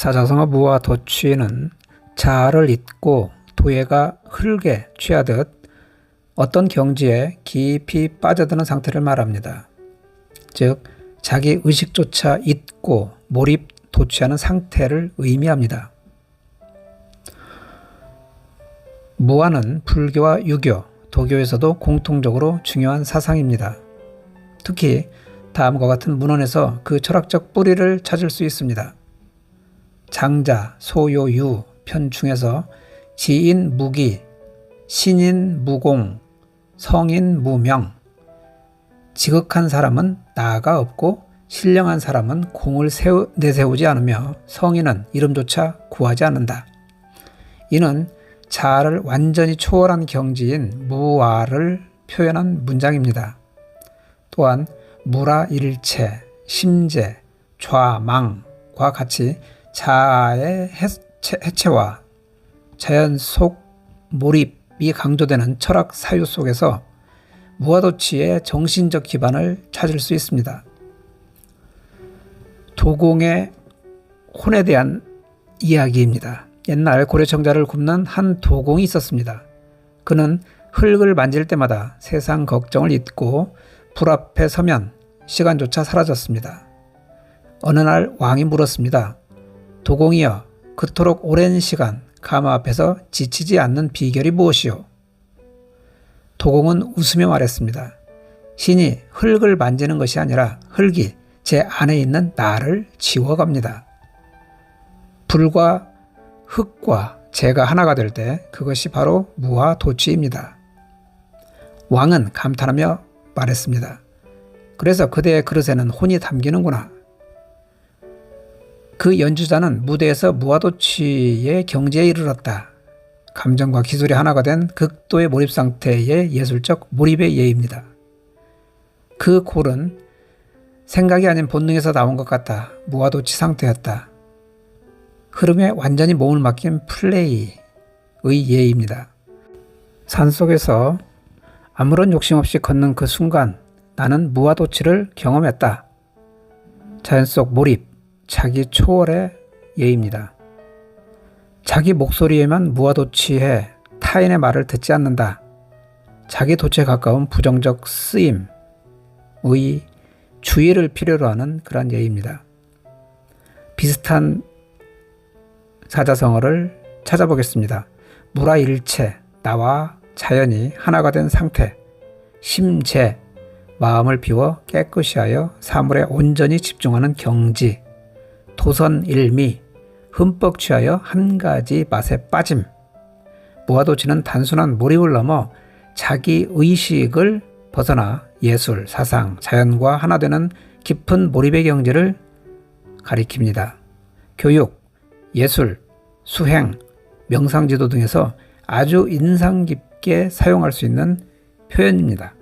사자성어 무와 도취는 자아를 잊고 도예가 흘게 취하듯 어떤 경지에 깊이 빠져드는 상태를 말합니다. 즉, 자기 의식조차 잊고 몰입, 도취하는 상태를 의미합니다. 무아는 불교와 유교, 도교에서도 공통적으로 중요한 사상입니다. 특히 다음과 같은 문헌에서 그 철학적 뿌리를 찾을 수 있습니다. 장자, 소요유 편 중에서 지인 무기, 신인 무공, 성인 무명, 지극한 사람은 나가 없고 신령한 사람은 공을 세우, 내세우지 않으며 성인은 이름조차 구하지 않는다. 이는 자아를 완전히 초월한 경지인 무아를 표현한 문장입니다. 또한 무라 일체, 심재, 좌망과 같이 자아의 해체, 해체 와 자연 속 몰입이 강조되는 철학 사유 속에서 무아도치의 정신적 기반을 찾을 수 있습니다. 도공의 혼에 대한 이야기입니다. 옛날 고려청자를 굽는 한 도공이 있었습니다. 그는 흙을 만질 때마다 세상 걱정을 잊고 불 앞에 서면 시간조차 사라졌습니다. 어느 날 왕이 물었습니다. 도공이여, 그토록 오랜 시간 가마 앞에서 지치지 않는 비결이 무엇이오? 도공은 웃으며 말했습니다. 신이 흙을 만지는 것이 아니라 흙이 제 안에 있는 나를 지워갑니다. 불과 흙과 제가 하나가 될 때 그것이 바로 무와 도취입니다. 왕은 감탄하며 말했습니다. 그래서 그대의 그릇에는 혼이 담기는구나. 그 연주자는 무대에서 무아도취의 경지에 이르렀다. 감정과 기술이 하나가 된 극도의 몰입 상태의 예술적 몰입의 예입니다. 그 골은 생각이 아닌 본능에서 나온 것 같다. 무아도취 상태였다. 흐름에 완전히 몸을 맡긴 플레이의 예입니다. 산 속에서 아무런 욕심 없이 걷는 그 순간 나는 무아도취를 경험했다. 자연 속 몰입, 자기 초월의 예입니다. 자기 목소리에만 무아도취해 타인의 말을 듣지 않는다. 자기 도취에 가까운 부정적 쓰임 의 주의를 필요로 하는 그러한 예입니다. 비슷한 사자성어를 찾아보겠습니다. 무라일체, 나와 자연이 하나가 된 상태, 심재, 마음을 비워 깨끗이 하여 사물에 온전히 집중하는 경지, 도선일미, 흠뻑 취하여 한 가지 맛에 빠짐. 무아도치는 단순한 몰입을 넘어 자기 의식을 벗어나 예술, 사상, 자연과 하나 되는 깊은 몰입의 경지를 가리킵니다. 교육, 예술, 수행, 명상지도 등에서 아주 인상 깊게 사용할 수 있는 표현입니다.